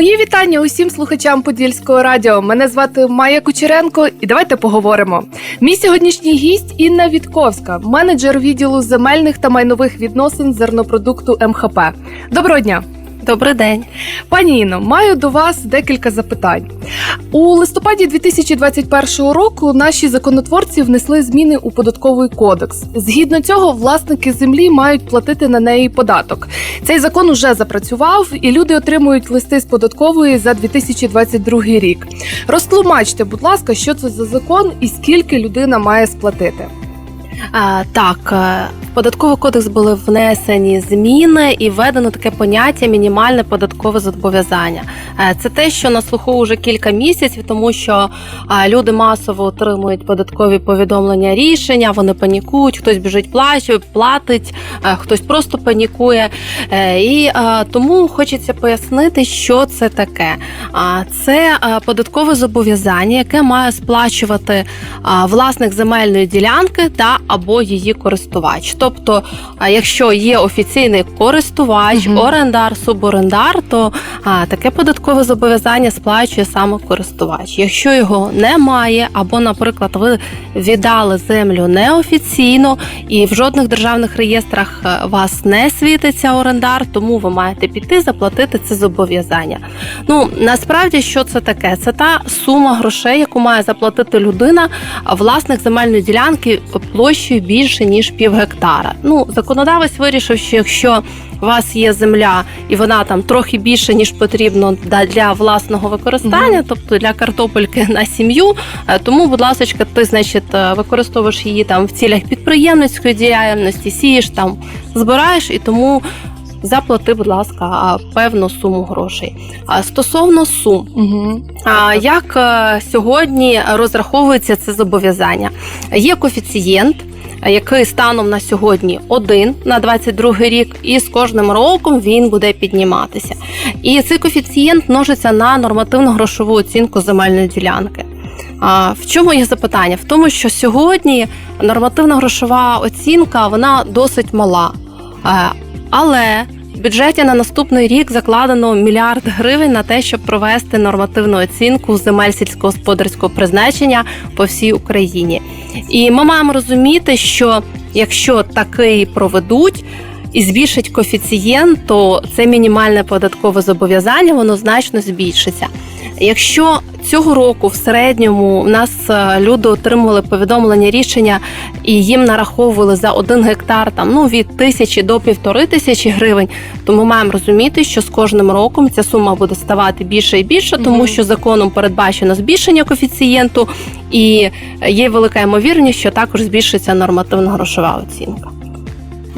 Мої вітання усім слухачам Подільського радіо. Мене звати Майя Кучеренко, і давайте поговоримо. Мій сьогоднішній гість Інна Вітковська, менеджер відділу земельних та майнових відносин зернопродукту МХП. Доброго дня! Добрий день. Пані Інно, маю до вас декілька запитань. У листопаді 2021 року наші законотворці внесли зміни у податковий кодекс. Згідно цього, власники землі мають платити на неї податок. Цей закон уже запрацював, і люди отримують листи з податкової за 2022 рік. Розтлумачте, будь ласка, що це за закон і скільки людина має сплатити. Так, е, в податковий кодекс були внесені зміни і введено таке поняття мінімальне податкове зобов'язання. Е, Це те, що на слуху вже кілька місяців, тому що люди масово отримують податкові повідомлення, рішення, вони панікують, хтось біжить плаче, платить, е, хтось просто панікує. І тому хочеться пояснити, що це таке. Це податкове зобов'язання, яке має сплачувати власник земельної ділянки та або її користувач. Тобто, якщо є офіційний користувач, Мгм. орендар, суборендар, то а, таке податкове зобов'язання сплачує саме користувач. Якщо його немає, або, наприклад, ви віддали землю неофіційно і в жодних державних реєстрах е, вас не світиться орендар, тому ви маєте піти заплатити це зобов'язання. Ну насправді, що це таке? Це та сума грошей, яку має заплатити людина, власник земельної ділянки площею більше ніж пів гектара. Ну, законодавець вирішив, що якщо у вас є земля і вона там трохи більше ніж потрібно для власного використання, тобто для картопельки на сім'ю, е, тому, будь ласка, ти значить е, використовуєш її там в цілях підприємницької діяльності, сієш там, збираєш і тому. Заплати, будь ласка, певну суму грошей. А стосовно сум, Угу. як е, сьогодні розраховується це зобов'язання? Є коефіцієнт, е, який станом на сьогодні один на 22 рік, і з кожним роком він буде підніматися. І цей коефіцієнт множиться на нормативну грошову оцінку земельної ділянки. А в чому є запитання? В тому, що сьогодні нормативна грошова оцінка вона досить мала. Але в бюджеті на наступний рік закладено мільярд гривень на те, щоб провести нормативну оцінку земель сільськогосподарського призначення по всій Україні. І ми маємо розуміти, що якщо такий проведуть. І збільшить коефіцієнт, то це мінімальне податкове зобов'язання, воно значно збільшиться. Якщо цього року в середньому в нас е, люди отримували повідомлення рішення і їм нараховували за один гектар там ну від тисячі до півтори тисячі гривень, то ми маємо розуміти, що з кожним роком ця сума буде ставати більше і більше, тому що законом передбачено збільшення коефіцієнту, і є велика ймовірність, що також збільшиться нормативна грошова оцінка.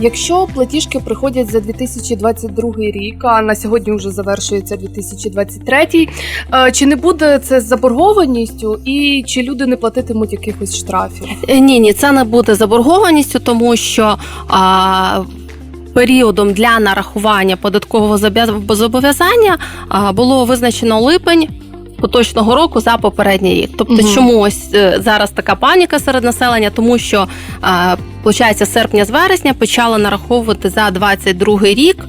Якщо платіжки приходять за 2022 рік, а на сьогодні вже завершується 2023, е, чи не буде це заборгованістю, і чи люди не платитимуть якихось штрафів? Е, Ні, ні, це не буде заборгованістю, тому що а, періодом для нарахування податкового зобов'яз- зобов'язання було визначено липень. Поточного року за попередній рік. Тобто, угу. чому ось е, зараз така паніка серед населення? Тому що Получається, серпня з вересня почали нараховувати за 22 рік.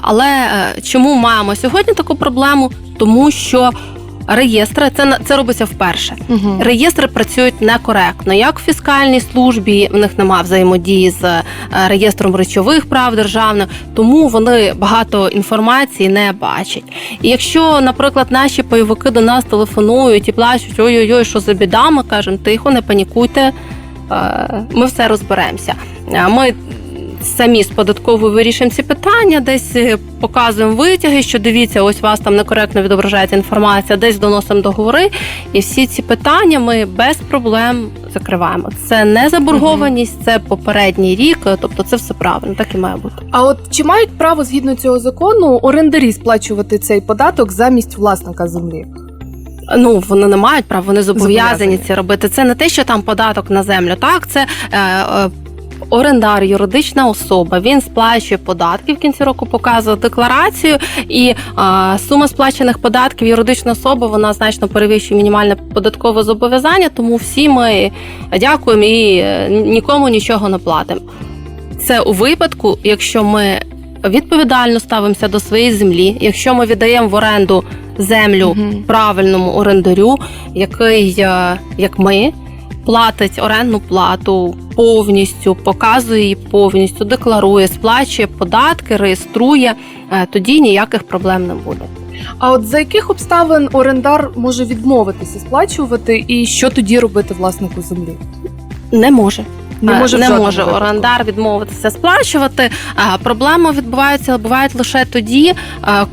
Але е, чому маємо сьогодні таку проблему? Тому що реєстри це це робиться вперше. Угу. Реєстри працюють некоректно. Як в фіскальній службі в них немає взаємодії з е, реєстром речових прав державних, тому вони багато інформації не бачать. І якщо, наприклад, наші пайовики до нас телефонують і плачуть ой-ой-ой, що за біда, ми кажемо, тихо, не панікуйте, е, ми все розберемося. Е, Ми самі з податковою вирішуємо ці питання, десь е, показуємо витяги, що дивіться, ось у вас там некоректно відображається інформація, десь доносимо договори. І всі ці питання ми без проблем закриваємо. Це не заборгованість, це попередній рік, е, тобто це все правильно, так і має бути. А от чи мають право згідно цього закону орендарі сплачувати цей податок замість власника землі? Ну вони не мають права, вони зобов'язані Зобов'язані. це робити. Це не те, що там податок на землю. Так, це е, е, орендар, юридична особа. Він сплачує податки в кінці року, показує декларацію, і е, сума сплачених податків юридична особа вона значно перевищує мінімальне податкове зобов'язання. Тому всі ми дякуємо і е, нікому нічого не платимо. Це у випадку, якщо ми відповідально ставимося до своєї землі. Якщо ми віддаємо в оренду землю правильному орендарю, який, е, як ми, платить орендну плату повністю, показує її повністю, декларує, сплачує податки, реєструє, е, тоді ніяких проблем не буде. А от за яких обставин орендар може відмовитися сплачувати, і що тоді робити власнику землі? Не може. Не може, не може орендар відмовитися сплачувати. Проблеми відбуваються бувають лише тоді,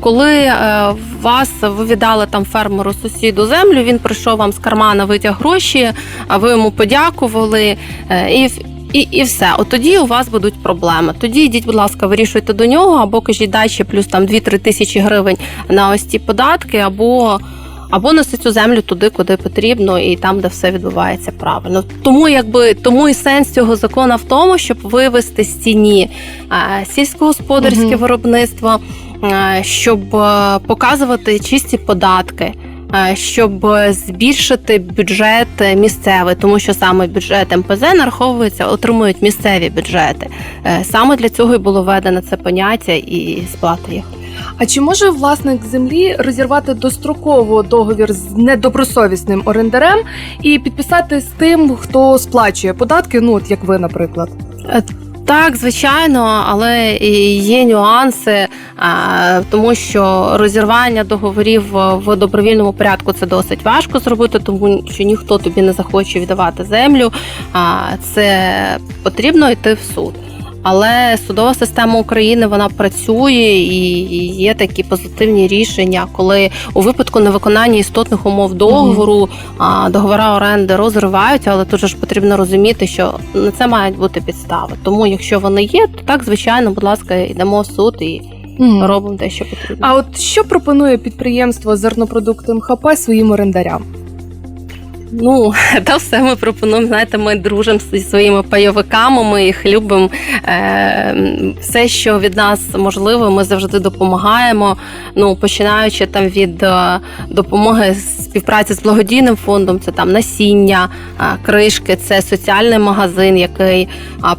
коли е, вас ви віддали там фермеру сусіду землю. Він прийшов вам з кармана, витяг гроші, а ви йому подякували е, і. І, і все, от тоді у вас будуть проблеми. Тоді йдіть, будь ласка, вирішуйте до нього, або кажіть далі плюс там 2-3 тисячі гривень на ось ці податки, або або неси цю землю туди, куди потрібно, і там, де все відбувається правильно. Тому якби тому і сенс цього закону в тому, щоб вивести з тіні е, сільськогосподарське Мгм. виробництво, е, щоб е, показувати чисті податки. Щоб збільшити бюджет місцевий, тому що саме бюджет МПЗ нараховується, отримують місцеві бюджети. Саме для цього і було введено це поняття і сплата їх. А чи може власник землі розірвати достроково договір з недобросовісним орендарем і підписати з тим, хто сплачує податки? Ну, от як ви, наприклад. Так, звичайно, але є нюанси, тому що розірвання договорів в добровільному порядку це досить важко зробити, тому що ніхто тобі не захоче віддавати землю. Це потрібно йти в суд. Але судова система України вона працює і є такі позитивні рішення, коли у випадку невиконання істотних умов договору а, договори оренди розриваються, але тут же ж потрібно розуміти, що на це мають бути підстави. Тому, якщо вони є, то так звичайно, будь ласка, йдемо в суд і робимо те, що потрібно. А от що пропонує підприємство зернопродукти МХП своїм орендарям? Ну, та все ми пропонуємо. Знаєте, ми дружимо зі своїми пайовиками, ми їх любимо. Е, все, що від нас можливо, ми завжди допомагаємо. Ну, починаючи там від е, допомоги співпраці з благодійним фондом, це там насіння, е, кришки, це соціальний магазин, який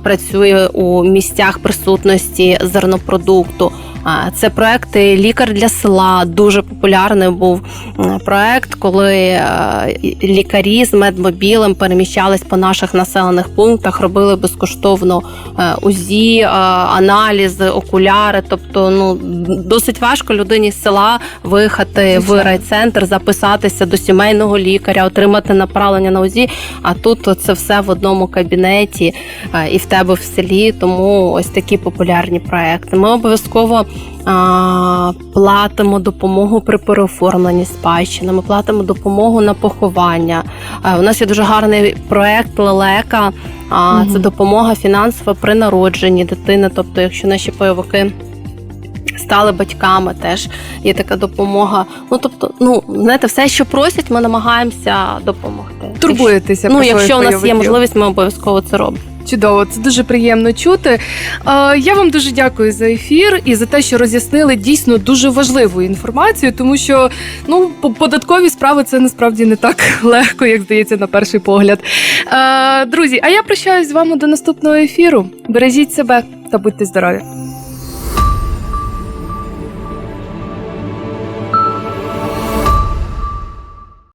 працює у місцях присутності зернопродукту. А, Це проекти Лікар для села. Дуже популярний був проект, коли е, лікарі з медмобілем переміщались по наших населених пунктах, робили безкоштовно е, УЗІ, е, аналізи, окуляри. Тобто, ну досить важко людині з села виїхати в райцентр, записатися до сімейного лікаря, отримати направлення на УЗІ. А тут це все в одному кабінеті е, і в тебе в селі. Тому ось такі популярні проекти. Ми обов'язково платимо допомогу при переоформленні спадщини. Ми платимо допомогу на поховання. А, у нас є дуже гарний проект Лелека. Мгм. Це допомога фінансова при народженні дитини. Тобто, якщо наші бойовики. Стали батьками, теж є така допомога. Ну тобто, ну знаєте, все, що просять, ми намагаємося допомогти. Турбуєтеся Ну, про якщо у нас є можливість, ми обов'язково це робимо. Чудово, це дуже приємно чути. Е, Я вам дуже дякую за ефір і за те, що роз'яснили дійсно дуже важливу інформацію, тому що ну по- податкові справи це насправді не так легко, як здається, на перший погляд. Е, Друзі, а я прощаюсь з вами до наступного ефіру. Бережіть себе та будьте здорові.